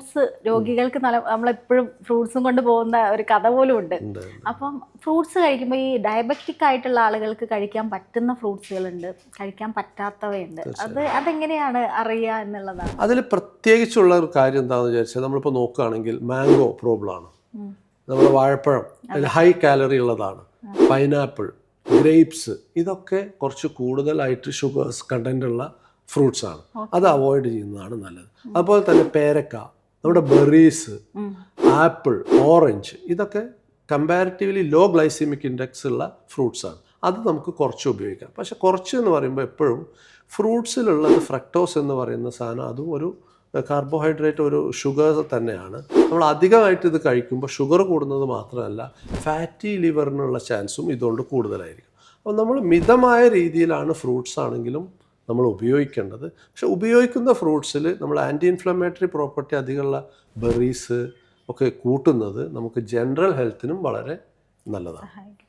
Fruits രോഗികൾക്ക് നല്ല നമ്മളെപ്പോഴും ഫ്രൂട്ട്സും കൊണ്ട് പോകുന്ന ഒരു കഥ പോലും ഉണ്ട്. അപ്പം ഫ്രൂട്ട്സ് കഴിക്കുമ്പോൾ ഈ ഡയബറ്റിക് ആയിട്ടുള്ള ആളുകൾക്ക് കഴിക്കാൻ പറ്റുന്ന ഫ്രൂട്ട്സുകളുണ്ട് കഴിക്കാൻ പറ്റാത്തവയുണ്ട്. അത് അതെങ്ങനെയാണ് അറിയുക എന്നുള്ളതാണ്. അതിൽ പ്രത്യേകിച്ചുള്ള ഒരു കാര്യം എന്താണെന്ന് വിചാരിച്ചാൽ നമ്മളിപ്പോൾ നോക്കുകയാണെങ്കിൽ മാംഗോ പ്രോബ്ലം ആണ് നമ്മുടെ വാഴപ്പഴം അതിൽ ഹൈ കാലറി ഉള്ളതാണ്. പൈനാപ്പിൾ ഗ്രേപ്സ് ഇതൊക്കെ കുറച്ച് കൂടുതലായിട്ട് ഷുഗേഴ്സ് ഫ്രൂട്ട്സ് ആണ്. അത് അവോയ്ഡ് ചെയ്യുന്നതാണ് നല്ലത്. അതുപോലെ തന്നെ പേരക്ക നമ്മുടെ ബെറീസ് ആപ്പിൾ ഓറഞ്ച് ഇതൊക്കെ കമ്പാരിറ്റീവ്ലി ലോ ഗ്ലൈസിമിക് ഇൻഡെക്സ് ഉള്ള ഫ്രൂട്ട്സ് ആണ്. അത് നമുക്ക് കുറച്ച് ഉപയോഗിക്കാം. പക്ഷെ കുറച്ച് എന്ന് പറയുമ്പോൾ എപ്പോഴും ഫ്രൂട്ട്സിലുള്ളത് ഫ്രക്ടോസ് എന്ന് പറയുന്ന സാധനം അതും ഒരു കാർബോഹൈഡ്രേറ്റ് ഒരു ഷുഗർ തന്നെയാണ്. നമ്മൾ അധികമായിട്ട് ഇത് കഴിക്കുമ്പോൾ ഷുഗർ കൂടുന്നത് മാത്രമല്ല ഫാറ്റി ലിവറിനുള്ള ചാൻസും ഇതുകൊണ്ട് കൂടുതലായിരിക്കും. അപ്പോൾ നമ്മൾ മിതമായ രീതിയിലാണ് ഫ്രൂട്ട്സ് ആണെങ്കിലും നമ്മൾ ഉപയോഗിക്കേണ്ടത്. പക്ഷെ ഉപയോഗിക്കുന്ന ഫ്രൂട്ട്സിൽ നമ്മൾ ആന്റി ഇൻഫ്ലമേറ്ററി പ്രോപ്പർട്ടി അധികമുള്ള ബെറീസ് ഒക്കെ കൂട്ടുന്നത് നമുക്ക് ജനറൽ ഹെൽത്തിനും വളരെ നല്ലതാണ്.